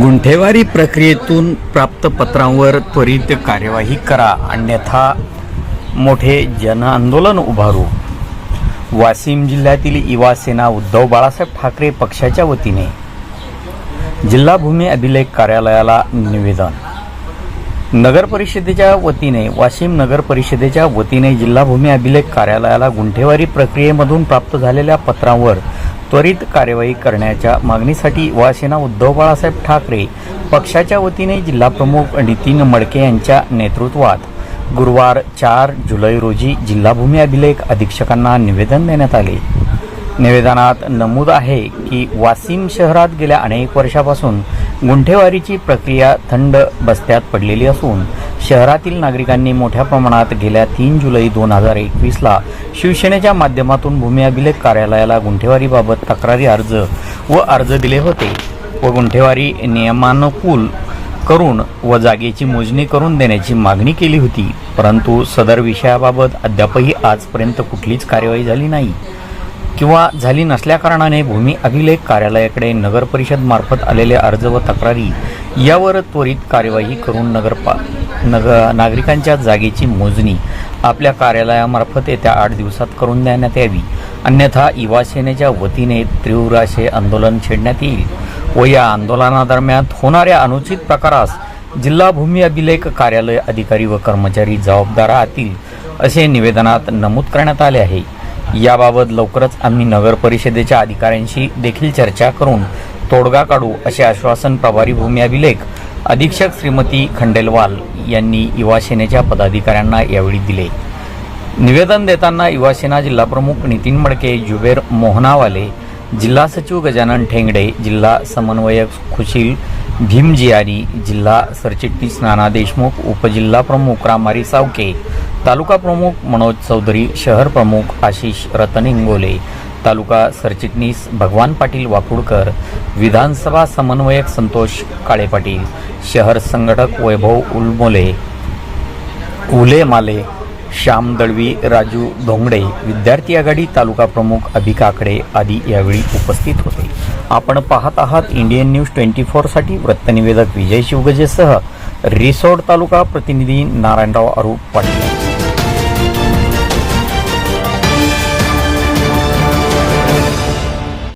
गुंठेवारी प्रक्रियेतून प्राप्त पत्रांवर त्वरित कार्यवाही करा. अन्यथा मोठे जनआंदोलन उभारू. वाशिम जिल्ह्यातील युवा सेना उद्धव बाळासाहेब ठाकरे पक्षाच्या वतीने जिल्हा भूमी अभिलेख कार्यालयाला निवेदन. नगर परिषदेच्या वतीने वाशिम नगर परिषदेच्या वतीने जिल्हा भूमी अभिलेख कार्यालयाला गुंठेवारी प्रक्रियेमधून प्राप्त झालेल्या पत्रांवर त्वरित कार्यवाही करण्याच्या मागणीसाठी युवासेना उद्धव बाळासाहेब ठाकरे पक्षाच्या वतीने जिल्हाप्रमुख नितीन मडके यांच्या नेतृत्वात गुरुवार चार जुलै रोजी जिल्हा भूमी अभिलेख अधीक्षकांना निवेदन देण्यात आले. निवेदनात नमूद आहे की वाशिम शहरात गेल्या अनेक वर्षापासून गुंठेवारीची प्रक्रिया थंड बस्त्यात पडलेली असून शहरातील नागरिकांनी मोठ्या प्रमाणात गेल्या तीन जुलै दोन हजार एकवीसला शिवसेनेच्या माध्यमातून भूमी अभिलेख कार्यालयाला गुंठेवारीबाबत तक्रारी अर्ज व अर्ज दिले होते. व गुंठेवारी नियमानुकूल करून व जागेची मोजणी करून देण्याची मागणी केली होती. परंतु सदर विषयाबाबत अद्यापही आजपर्यंत कुठलीच कार्यवाही झाली नाही. किंवा झाली नसल्याकारणाने भूमी अभिलेख कार्यालयाकडे नगर परिषद मार्फत आलेले अर्ज व तक्रारी यावर त्वरित कार्यवाही करून नगरपा नग नागरिकांच्या जागेची मोजणी आपल्या कार्यालयामार्फत येत्या आठ दिवसात करून देण्यात यावी. अन्यथा युवा सेनेच्या वतीने तीव्र असे आंदोलन छेडण्यात येईल. व या आंदोलनादरम्यान होणाऱ्या अनुचित प्रकारास जिल्हा भूमी अभिलेख कार्यालय अधिकारी व कर्मचारी जबाबदार राहतील असे निवेदनात नमूद करण्यात आले आहे. याबाबत लवकरच आम्ही नगर परिषदेच्या अधिकाऱ्यांशी देखील चर्चा करून तोडगा काढू असे आश्वासन प्रभारी भूमी अभिलेख अधीक्षक श्रीमती खंडेलवाल यांनी युवा सेनेच्या पदाधिकाऱ्यांना यावेळी दिले. निवेदन देताना युवासेना जिल्हाप्रमुख नितीन मडके जुबेर मोहनावाले जिल्हा सचिव गजानन ठेंगडे जिल्हा समन्वयक खुशील भीमजियारी जिल्हा सरचिटणीस नाना देशमुख उपजिल्हा प्रमुख रामारी सावके तालुका प्रमुख मनोज चौधरी शहर प्रमुख आशिष रतन इंगोले तालुका सरचिटणीस भगवान पाटील वाकुडकर विधानसभा समन्वयक संतोष काळे पाटील शहर संघटक वैभव उलमोले उले माले श्याम दळवी राजू धोंगडे विद्यार्थी आघाडी तालुका प्रमुख अभिकाकडे आदी यावेळी उपस्थित होते. आपण पाहत आहात इंडियन न्यूज ट्वेंटी फोरसाठी वृत्तनिवेदक विजय शिवगजेसह रिसोड तालुका प्रतिनिधी नारायणराव अरूप पाटील.